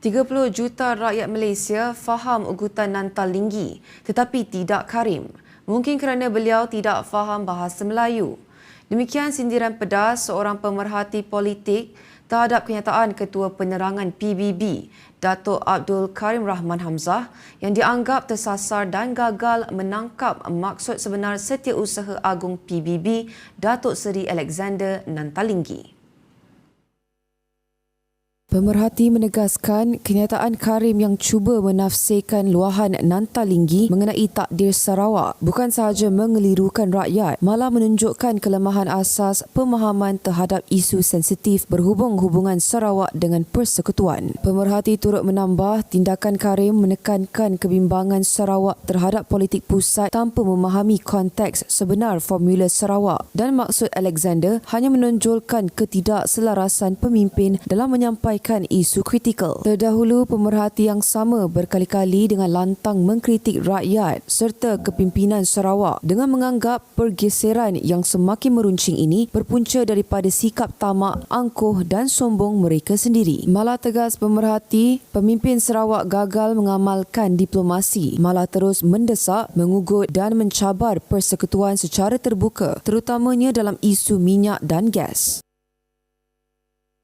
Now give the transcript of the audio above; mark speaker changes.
Speaker 1: 30 juta rakyat Malaysia faham ugutan Nantal Linggi tetapi tidak Karim. Mungkin kerana beliau tidak faham bahasa Melayu. Demikian sindiran pedas seorang pemerhati politik terhadap kenyataan Ketua Penerangan PBB, Datuk Abdul Karim Rahman Hamzah yang dianggap tersasar dan gagal menangkap maksud sebenar Setiausaha Agung PBB, Datuk Seri Alexander Nantalinggi. Pemerhati menegaskan kenyataan Karim yang cuba menafsirkan luahan Nantalinggi mengenai takdir Sarawak bukan sahaja mengelirukan rakyat, malah menunjukkan kelemahan asas pemahaman terhadap isu sensitif berhubung hubungan Sarawak dengan persekutuan. Pemerhati turut menambah tindakan Karim menekankan kebimbangan Sarawak terhadap politik pusat tanpa memahami konteks sebenar formula Sarawak dan maksud Alexander hanya menonjolkan ketidakselarasan pemimpin dalam menyampaikan menyampaikan isu kritikal. Terdahulu, pemerhati yang sama berkali-kali dengan lantang mengkritik rakyat serta kepimpinan Sarawak dengan menganggap pergeseran yang semakin meruncing ini berpunca daripada sikap tamak, angkuh dan sombong mereka sendiri. Malah tegas pemerhati, pemimpin Sarawak gagal mengamalkan diplomasi, malah terus mendesak, mengugut dan mencabar persekutuan secara terbuka, terutamanya dalam isu minyak dan gas.